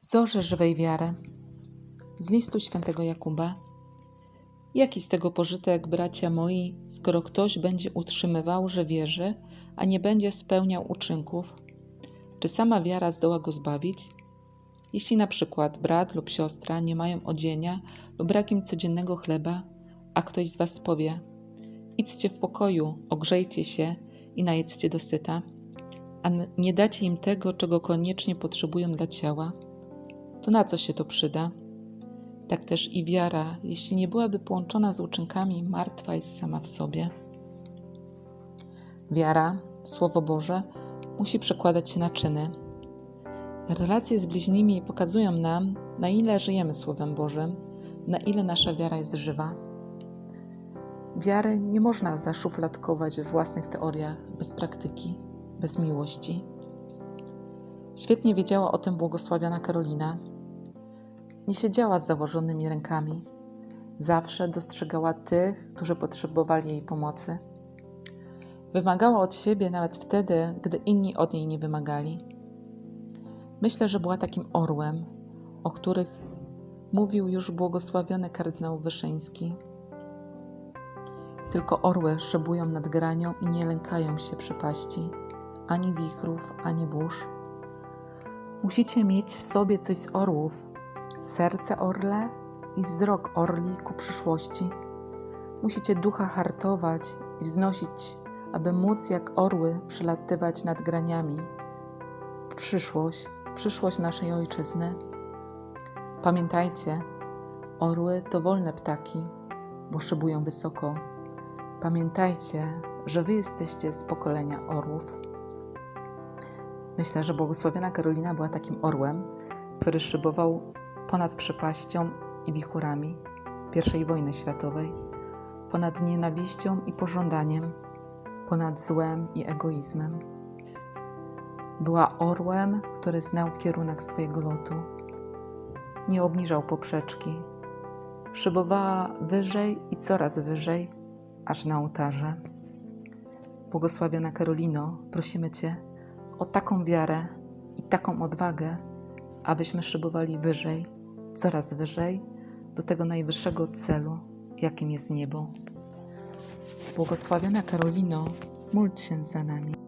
Zorze żywej wiary. Z listu świętego Jakuba. Jaki z tego pożytek, bracia moi, skoro ktoś będzie utrzymywał, że wierzy, a nie będzie spełniał uczynków? Czy sama wiara zdoła go zbawić? Jeśli na przykład brat lub siostra nie mają odzienia lub brak im codziennego chleba, a ktoś z was powie: Idźcie w pokoju, ogrzejcie się i najedzcie dosyta, a nie dacie im tego, czego koniecznie potrzebują dla ciała, to na co się to przyda? Tak też i wiara, jeśli nie byłaby połączona z uczynkami, martwa jest sama w sobie. Wiara, Słowo Boże, musi przekładać się na czyny. Relacje z bliźnimi pokazują nam, na ile żyjemy Słowem Bożym, na ile nasza wiara jest żywa. Wiary nie można zaszufladkować we własnych teoriach bez praktyki, bez miłości. Świetnie wiedziała o tym błogosławiona Karolina. Nie siedziała z założonymi rękami. Zawsze dostrzegała tych, którzy potrzebowali jej pomocy. Wymagała od siebie nawet wtedy, gdy inni od niej nie wymagali. Myślę, że była takim orłem, o których mówił już błogosławiony kardynał Wyszyński. Tylko orły szybują nad granią i nie lękają się przepaści, ani wichrów, ani burz. Musicie mieć w sobie coś z orłów, serce orle i wzrok orli ku przyszłości. Musicie ducha hartować i wznosić, aby móc jak orły przelatywać nad graniami przyszłość, przyszłość naszej ojczyzny. Pamiętajcie, orły to wolne ptaki, bo szybują wysoko. Pamiętajcie, że wy jesteście z pokolenia orłów. Myślę, że błogosławiona Karolina była takim orłem, który szybował ponad przepaścią i wichurami I wojny światowej, ponad nienawiścią i pożądaniem, ponad złem i egoizmem. Była orłem, który znał kierunek swojego lotu. Nie obniżał poprzeczki. Szybowała wyżej i coraz wyżej, aż na ołtarze. Błogosławiona Karolino, prosimy Cię o taką wiarę i taką odwagę, abyśmy szybowali wyżej, coraz wyżej, do tego najwyższego celu, jakim jest niebo. Błogosławiona Karolino, módl się za nami.